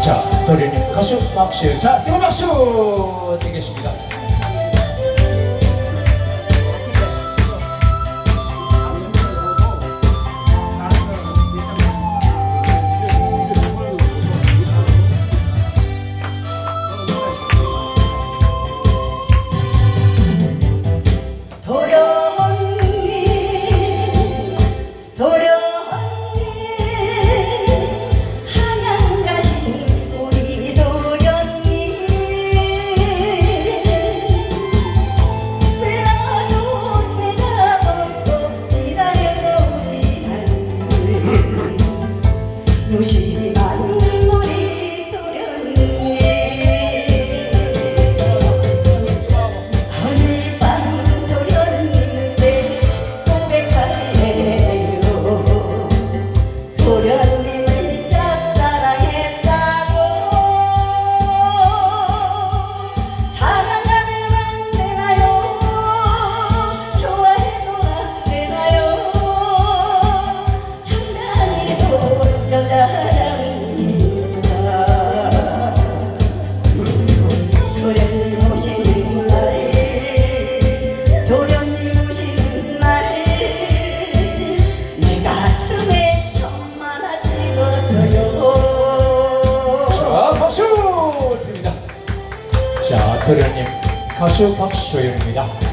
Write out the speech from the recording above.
자, 도련님 가수 박수. 자, 뜨거운 박수 드리겠습니다. 박소련님 가수 박소연입니다.